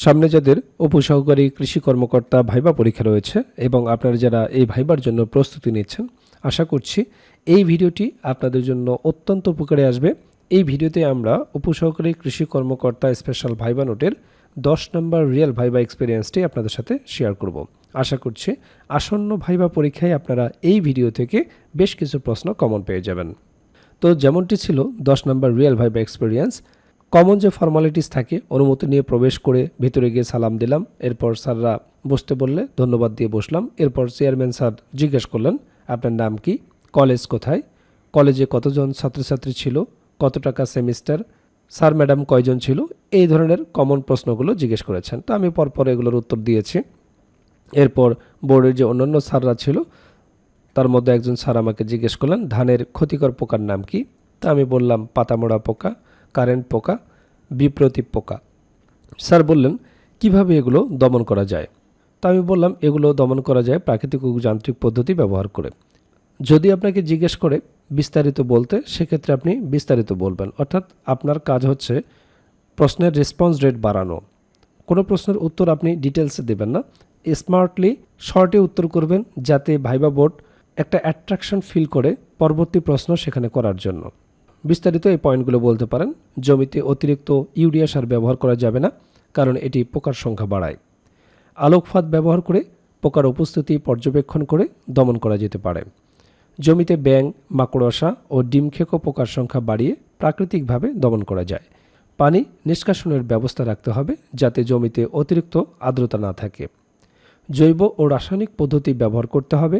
সামনে যাদের উপসহকারী কৃষি কর্মকর্তা ভাইবা পরীক্ষা রয়েছে এবং আপনারা যারা এই ভাইবার জন্য প্রস্তুতি নিচ্ছেন, আশা করছি এই ভিডিওটি আপনাদের জন্য অত্যন্ত উপকারে আসবে। এই ভিডিওতে আমরা উপসহকারী কৃষি কর্মকর্তা স্পেশাল ভাইবা নোটের দশ নম্বর রিয়েল ভাইবা এক্সপিরিয়েন্সটি আপনাদের সাথে শেয়ার করব। আশা করছি আসন্ন ভাইবা পরীক্ষায় আপনারা এই ভিডিও থেকে বেশ কিছু প্রশ্ন কমন পেয়ে যাবেন। তো যেমনটি ছিল দশ number real viva experience common যে ফর্মালিটিস থাকে, অনুমতি নিয়ে প্রবেশ করে ভেতরে গিয়ে সালাম দিলাম, এরপর স্যাররা বসতে বললে ধন্যবাদ দিয়ে বসলাম, এরপর চেয়ারম্যান স্যার জিজ্ঞেস করলেন, আপনার নাম কি? কলেজ কোথায়? কলেজে কতজন ছাত্রছাত্রী ছিল? কত টাকা সেমিস্টার স্যার, ম্যাডাম কয়জন ছিল? এই ধরনের কমন প্রশ্নগুলো জিজ্ঞেস করেছেন। তো আমি পরপর এগুলোর উত্তর দিয়েছি। এরপর বোর্ডের যে অন্যান্য স্যাররা ছিল, তার মধ্যে একজন স্যার আমাকে জিজ্ঞেস করলেন, ধানের ক্ষতিকর পোকার নাম কি? তা আমি বললাম, পাতামোড়া পোকা, কারেন্ট পোকা বিপ্রতীপ পোকা। স্যার বললেন, কীভাবে এগুলো দমন করা যায়? তো আমি বললাম, এগুলো দমন করা যায় প্রাকৃতিক ও যান্ত্রিক পদ্ধতি ব্যবহার করে। যদি আপনাকে জিজ্ঞেস করে বিস্তারিত বলতে, সেক্ষেত্রে আপনি বিস্তারিত বলবেন। অর্থাৎ আপনার কাজ হচ্ছে প্রশ্নের রেসপন্স রেট বাড়ানো। কোনো প্রশ্নের উত্তর আপনি ডিটেলসে দেবেন না। স্মার্টলি শর্টে উত্তর করবেন, যাতে ভাইবা বোর্ড একটা অ্যাট্রাকশন ফিল করে পরবর্তী প্রশ্ন সেখানে করার জন্য। বিস্তারিত এই পয়েন্টগুলো বলতে পারেন। জমিতে অতিরিক্ত ইউরিয়া সার ব্যবহার করা যাবে না, কারণ এটি পোকার সংখ্যা বাড়ায়। আলোকফাত ব্যবহার করে পোকার উপস্থিতি পর্যবেক্ষণ করে দমন করা যেতে পারে। জমিতে ব্যাং মাকড়সা ও ডিমখেকো পোকার সংখ্যা বাড়িয়ে প্রাকৃতিকভাবে দমন করা যায়। পানি নিষ্কাশনের ব্যবস্থা রাখতে হবে যাতে জমিতে অতিরিক্ত আর্দ্রতা না থাকে। জৈব ও রাসায়নিক পদ্ধতি ব্যবহার করতে হবে।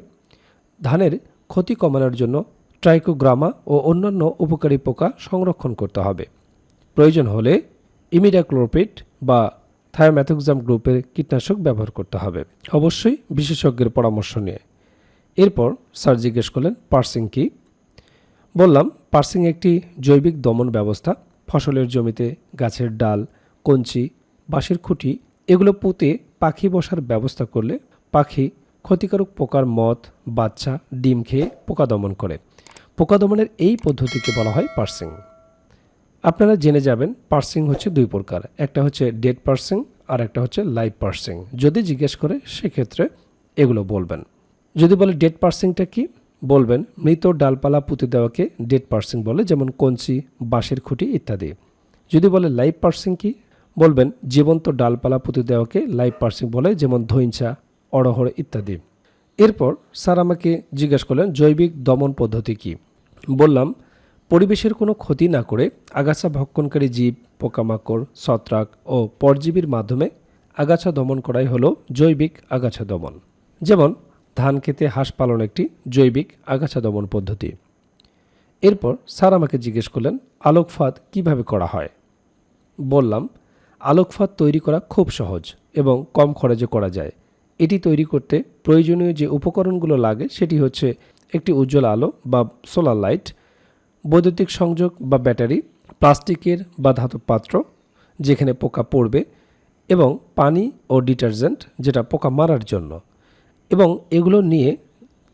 ধানের ক্ষতি কমানোর জন্য ট্রাইকোগ্রামা ও অন্যান্য উপকারী পোকা সংরক্ষণ করতে হবে। প্রয়োজন হলে ইমিডাক্লোরপিড বা থায়োম্যাথোক্সাম গ্রুপের কীটনাশক ব্যবহার করতে হবে। অবশ্যই বিশেষজ্ঞের পরামর্শ নিয়ে। এরপর স্যার জিজ্ঞেস করলেন, পার্সিং কি? বললাম, পার্সিং একটি জৈবিক দমন ব্যবস্থা। ফসলের জমিতে গাছের ডাল, কঞ্চি, বাঁশের খুঁটি এগুলো পুঁতে পাখি বসার ব্যবস্থা করলে পাখি ক্ষতিকারক পোকার মদ বাচ্চা, ডিম খেয়ে পোকা দমন করে। পোকা দমনের এই পদ্ধতিকে বলা হয় পার্সিং। আপনারা জেনে যাবেন পার্সিং হচ্ছে দুই প্রকার, একটা হচ্ছে ডেড পার্সিং আর একটা হচ্ছে লাইভ পার্সিং। যদি জিজ্ঞেস করে, সেক্ষেত্রে এগুলো বলবেন। যদি বলে ডেড পার্সিংটা কি? বলবেন, মৃত ডালপালা পুঁতে দেওয়াকে ডেড পার্সিং বলে, যেমন কঞ্চি, বাঁশের খুঁটি ইত্যাদি। যদি বলে লাইভ পার্সিং কি? বলবেন, জীবন্ত ডালপালা পুঁতে দেওয়াকে লাইভ পার্সিং বলে, যেমন ধৈঞ্চা অড়হর ইত্যাদি। এরপর স্যার আমাকে জিজ্ঞেস করলেন, জৈবিক দমন পদ্ধতি কি? বললাম, পরিবেশের কোনো ক্ষতি না করে আগাছা ভক্ষণকারী জীব, পোকামাকড়, ছত্রাক ও পরজীবীর মাধ্যমে আগাছা দমন করাই হলো জৈবিক আগাছা দমন। যেমন, ধান খেতে হাঁস পালন একটি জৈবিক আগাছা দমন পদ্ধতি। এরপর স্যার আমাকে জিজ্ঞেস করলেন আলোকফাত কীভাবে করা হয়? বললাম আলোকফাত তৈরি করা খুব সহজ এবং কম খরচে করা যায়। এটি তৈরি করতে প্রয়োজনীয় যে উপকরণগুলো লাগে সেটি হচ্ছে একটি উজ্জ্বল আলো বা সোলার লাইট, বৈদ্যুতিক সংযোগ বা ব্যাটারি, প্লাস্টিকের বা ধাতব পাত্র যেখানে পোকা পড়বে, এবং পানি ও ডিটারজেন্ট যেটা পোকা মারার জন্য। এবং এগুলো নিয়ে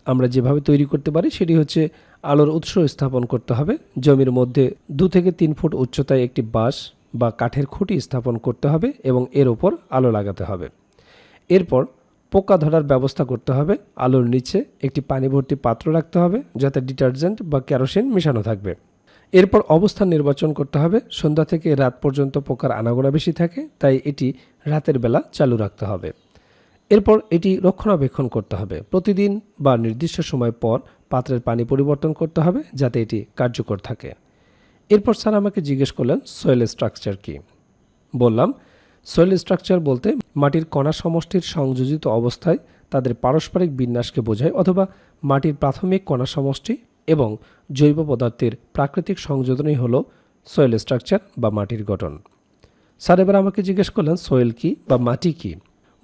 আমরা যেভাবে তৈরি করতে পারি সেটি হচ্ছে আলোর উৎস স্থাপন করতে হবে। জমির মধ্যে দু থেকে তিন ফুট উচ্চতায় একটি বাঁশ বা কাঠের খুঁটি স্থাপন করতে হবে এবং এর ওপর আলো লাগাতে হবে। এরপর পোকা ধরার ব্যবস্থা করতে হবে। আলোর নিচে একটি পানি ভর্তি পাত্র রাখতে হবে, যাতে ডিটারজেন্ট বা ক্যারোসিন মেশানো থাকবে। এরপর অবস্থান নির্বাচন করতে হবে। সন্ধ্যা থেকে রাত পর্যন্ত পোকার আনাগোনা বেশি থাকে, তাই এটি রাতের বেলা চালু রাখতে হবে। এরপর এটি রক্ষণাবেক্ষণ করতে হবে। প্রতিদিন বা নির্দিষ্ট সময় পর পাত্রের পানি পরিবর্তন করতে হবে, যাতে এটি কার্যকর থাকে। এরপর স্যার আমাকে জিজ্ঞেস করলেন সয়েল স্ট্রাকচার কি? বললাম সয়েল স্ট্রাকচার বলতে মাটির কণা সমষ্টির সংযোজিত অবস্থায় তাদের পারস্পরিক বিন্যাসকে বোঝায় অথবা মাটির প্রাথমিক কণা সমষ্টি এবং জৈব পদার্থের প্রাকৃতিক সংযোজনই হলো সয়েল স্ট্রাকচার বা মাটির গঠন। স্যার, এবার আমাকে জিজ্ঞেস করলেন, সয়েল কি বা মাটি কি?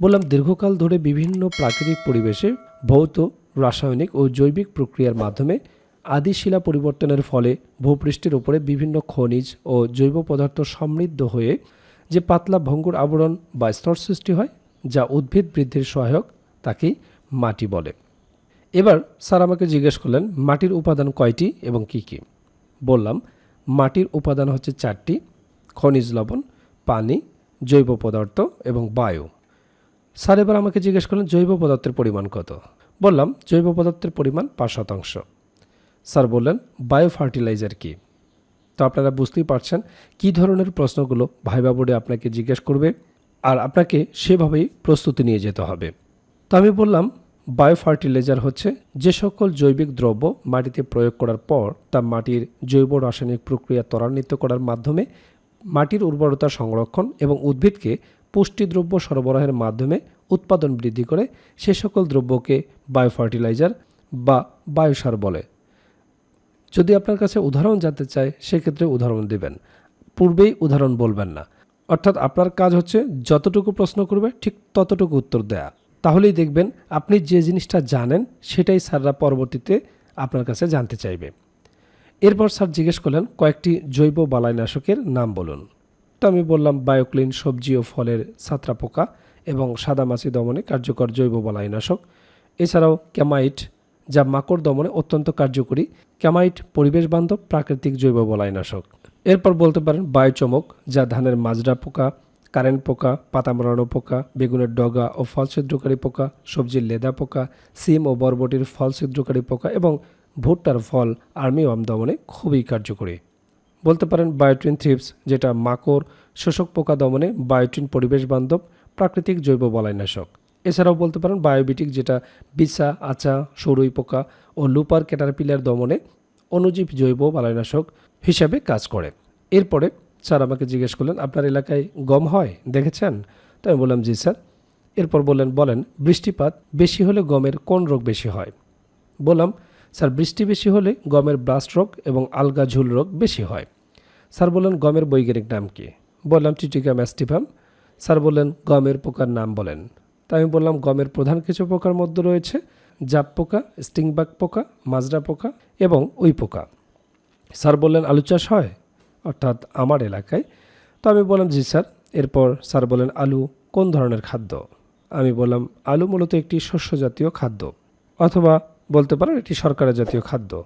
বললাম, দীর্ঘকাল ধরে বিভিন্ন প্রাকৃতিক পরিবেশে ভৌত, রাসায়নিক ও জৈবিক প্রক্রিয়ার মাধ্যমে আদি শিলা পরিবর্তনের ফলে ভূপৃষ্ঠের উপরে বিভিন্ন খনিজ ও জৈব পদার্থ সমৃদ্ধ হয়ে যে পাতলা ভঙ্গুর আবরণ বা স্তর সৃষ্টি হয়, যা উদ্ভিদ বৃদ্ধির সহায়ক তাকেই মাটি বলে। এবার স্যার আমাকে জিজ্ঞেস করলেন, মাটির উপাদান কয়টি এবং কি কি? বললাম, মাটির উপাদান হচ্ছে চারটি, খনিজ লবণ, পানি, জৈব পদার্থ এবং বায়ু। স্যার এবার আমাকে জিজ্ঞেস করলেন, জৈব পদার্থের পরিমাণ কত? বললাম, জৈব পদার্থের পরিমাণ পাঁচ শতাংশ। স্যার বললেন, বায়ো ফার্টিলাইজার কী? তো আপনারা বুঝতেই পারছেন কী ধরনের প্রশ্নগুলো ভাইবা বোর্ডে আপনাকে জিজ্ঞেস করবে আর আপনাকে সেভাবেই প্রস্তুতি নিয়ে যেতে হবে। তো আমি বললাম বায়ো ফার্টিলাইজার হচ্ছে যে সকল জৈবিক দ্রব্য মাটিতে প্রয়োগ করার পর তা মাটির জৈব রাসায়নিক প্রক্রিয়া ত্বরান্বিত করার মাধ্যমে মাটির উর্বরতা সংরক্ষণ এবং উদ্ভিদকে পুষ্টিদ্রব্য সরবরাহের মাধ্যমে উৎপাদন বৃদ্ধি করে সে সকল দ্রব্যকে বায়ো ফার্টিলাইজার বা বায়োসার বলে। যদি আপনার কাছে উদাহরণ জানতে চায়, সেক্ষেত্রে উদাহরণ দেবেন। পূর্বেই উদাহরণ বলবেন না। অর্থাৎ আপনার কাজ হচ্ছে যতটুকু প্রশ্ন করবে, ঠিক ততটুকু উত্তর দেয়া। তাহলেই দেখবেন আপনি যে জিনিসটা জানেন, সেটাই স্যাররা পরবর্তীতে আপনার কাছে জানতে চাইবে। এরপর স্যার জিজ্ঞেস করলেন, কয়েকটি জৈব বালাইনাশকের নাম বলুন। তো আমি বললাম, বায়োক্লিন, সবজি ও ফলের ছাত্রা পোকা এবং সাদামাছি দমনে কার্যকর জৈব বালাইনাশক। এছাড়াও ক্যামাইট যা মাকড় দমনে অত্যন্ত কার্যকরী ক্যামাইট পরিবেশ বান্ধব প্রাকৃতিক জৈব বলাইনাশক। এরপর বলতে পারেন বায়োচমক, যা ধানের মাজরা পোকা, কারেন্ট পোকা পাতা মরানো পোকা, বেগুনের ডগা ও ফল ছিদ্রকারী পোকা, সবজির লেদা পোকা, সিম ও বরবটির ফল ছিদ্রকারী পোকা এবং ভুট্টার ফল আর্মিওয়াম দমনে খুবই কার্যকরী। বলতে পারেন বায়োটিন থ্রিপস, যেটা মাকড় শোষক পোকা দমনে বায়োটিন পরিবেশ বান্ধব প্রাকৃতিক জৈব বলাইনাশক। এছাড়াও বলতে পারেন বায়োবিটিক যেটা বিছা, আচা, সরুই পোকা ও লুপার ক্যাটারপিলার দমনে অণুজীব জৈব বালাইনাশক হিসাবে কাজ করে। এরপরে স্যার আমাকে জিজ্ঞেস করলেন, আপনার এলাকায় গম হয়? দেখেছেন? তো আমি বললাম, জি স্যার। এরপর বললেন, বলেন, বৃষ্টিপাত বেশি হলে গমের কোন রোগ বেশি হয়? বললাম, স্যার, বৃষ্টি বেশি হলে গমের ব্লাস্ট রোগ এবং আলগা ঝুল রোগ বেশি হয়। স্যার বললেন, গমের বৈজ্ঞানিক নাম কি? বললাম, টিটিকা ম্যাস্টিফাম স্যার বললেন, গমের পোকার নাম বলেন। তাই আমি বললাম, গমের প্রধান কিছু পোকার মধ্যে রয়েছে জাপ পোকা, স্টিংবাক পোকা, মাজরা পোকা এবং উই পোকা। স্যার বললেন, আলু চাষ হয়? অর্থাৎ আমার এলাকায়। তো আমি বললাম, জি স্যার। এরপর স্যার বলেন আলু কোন ধরনের খাদ্য? আমি বললাম, আলু মূলত একটি শস্য জাতীয় খাদ্য। অথবা বলতে পারেন একটি সরকারের জাতীয় খাদ্য।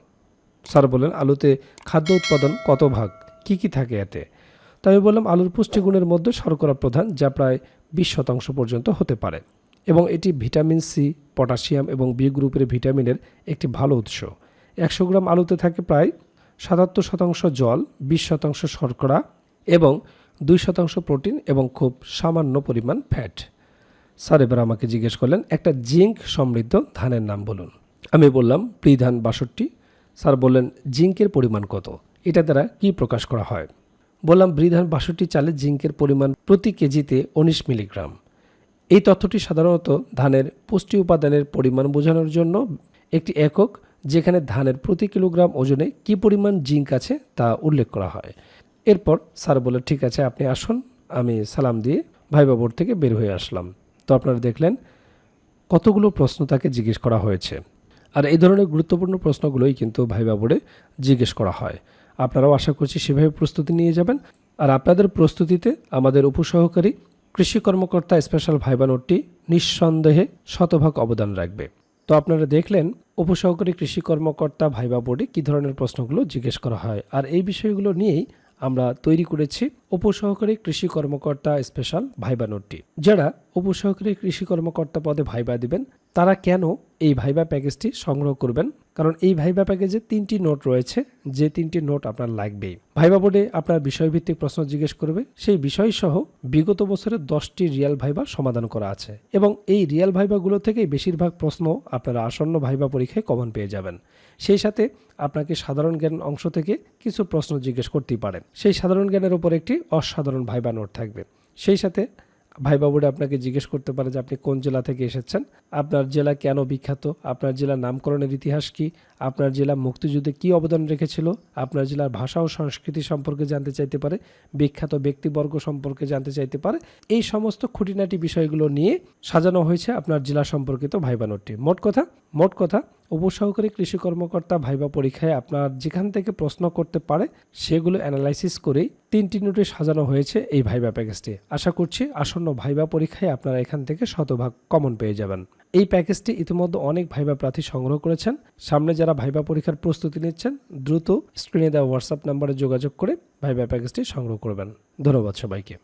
স্যার বললেন, আলুতে খাদ্য উৎপাদন কত ভাগ? কি কি থাকে এতে? তো আমি বললাম, আলুর পুষ্টিগুণের মধ্যে শর্করা প্রধান, যা প্রায় বিশ শতাংশ পর্যন্ত হতে পারে। এবং এটি ভিটামিন সি, পটাশিয়াম এবং বি গ্রুপের ভিটামিনের একটি ভালো উৎস। একশো গ্রাম আলুতে থাকে প্রায় সাতাত্তর শতাংশ জল, বিশ শতাংশ শর্করা এবং দুই শতাংশ প্রোটিন এবং খুব সামান্য পরিমাণ ফ্যাট। স্যার, এবার আমাকে জিজ্ঞেস করলেন, একটা জিঙ্ক সমৃদ্ধ ধানের নাম বলুন। আমি বললাম প্রিধান বাষট্টি। স্যার বললেন, জিঙ্কের পরিমাণ কত? এটা দ্বারা কি প্রকাশ করা হয়? বললাম বৃধান বাষট্টি চালে জিঙ্কের পরিমাণ প্রতি কেজিতে উনিশ মিলিগ্রাম। এই তথ্যটি সাধারণত ধানের পুষ্টি উপাদানের পরিমাণ বোঝানোর জন্য একটি একক, যেখানে ধানের প্রতি কিলোগ্রাম ওজনে কি পরিমাণ জিঙ্ক আছে তা উল্লেখ করা হয়। এরপর স্যার বলে ঠিক আছে, আপনি আসুন। আমি সালাম দিয়ে ভাইবা বোর্ড থেকে বের হয়ে আসলাম। তো আপনারা দেখলেন, কতগুলো প্রশ্ন তাকে জিজ্ঞেস করা হয়েছে। আর এই ধরনের গুরুত্বপূর্ণ প্রশ্নগুলোই কিন্তু ভাইবা বোর্ডে জিজ্ঞেস করা হয়। আপনারাও আশা করছি সেভাবে প্রস্তুতি নিয়ে যাবেন। আর আপনাদের প্রস্তুতিতে আমাদের উপসহকারী কৃষি কর্মকর্তা স্পেশাল ভাইবা নোটটি নিঃসন্দেহে শতভাগ অবদান রাখবে। তো আপনারা দেখলেন উপসহকারী কৃষি কর্মকর্তা ভাইবা বোর্ডে কী ধরনের প্রশ্নগুলো জিজ্ঞেস করা হয়। আর এই বিষয়গুলো নিয়েই আমরা তৈরি করেছি উপসহকারী কৃষি কর্মকর্তা স্পেশাল ভাইবা নোটটি যারা উপসহকারী কৃষি কর্মকর্তা পদে ভাইবা দিবেন তারা কেন এই ভাইবা প্যাকেজটি সংগ্রহ করবেন? কারণ এই ভাইবা প্যাকেজে তিনটি নোট রয়েছে, যে তিনটি নোট আপনার লাগবেই। ভাইবা বোর্ডে আপনার বিষয়ভিত্তিক প্রশ্ন জিজ্ঞেস করবে, সেই বিষয় সহ বিগত বছরের দশটি রিয়াল ভাইবা সমাধান করা আছে। এবং এই রিয়াল ভাইবাগুলো থেকেই বেশিরভাগ প্রশ্ন আপনারা আসন্ন ভাইবা পরীক্ষায় কমন পেয়ে যাবেন। সেই সাথে আপনাকে সাধারণ জ্ঞান অংশ থেকে কিছু প্রশ্ন জিজ্ঞেস করতেই পারেন। সেই সাধারণ জ্ঞানের উপর একটি অসাধারণ ভাইবা নোট থাকবে। সেই সাথে ভাই বাবুরা আপনাকে জিজ্ঞেস করতে পারে যে আপনি কোন জেলা থেকে এসেছেন? আপনার জেলা কেন বিখ্যাত? আপনার জেলার নামকরণের ইতিহাস কি? আপনার জেলা মুক্তিযুদ্ধে কি অবদান রেখেছিল? আপনার জেলার ভাষা ও সংস্কৃতি সম্পর্কে জানতে চাইতে পারে? বিখ্যাত ব্যক্তিবর্গ সম্পর্কে জানতে চাইতে পারে? এই সমস্ত খুঁটিনাটি বিষয়গুলো নিয়ে সাজানো হয়েছে আপনার জেলা সম্পর্কিত ভাইবা নোটটি মোট কথা মোট কথা উপসহকারী কৃষি কর্মকর্তা ভাইবা পরীক্ষায় আপনার যেখান থেকে প্রশ্ন করতে পারে, সেগুলো অ্যানালাইসিস করেই তিনটি নোটে সাজানো হয়েছে এই ভাইবা প্যাকেজটি আশা করছি আসন্ন ভাইবা পরীক্ষায় আপনারা এখান থেকে শতভাগ কমন পেয়ে যাবেন। এই প্যাকেজটি ইতিমধ্যে অনেক ভাইবা প্রার্থী সংগ্রহ করেছেন। সামনে যারা ভাইবা পরীক্ষার প্রস্তুতি নিচ্ছেন, দ্রুত স্ক্রিনে দেওয়া হোয়াটসঅ্যাপ নাম্বারে যোগাযোগ করে ভাইবা প্যাকেজটি সংগ্রহ করবেন। ধন্যবাদ সবাইকে।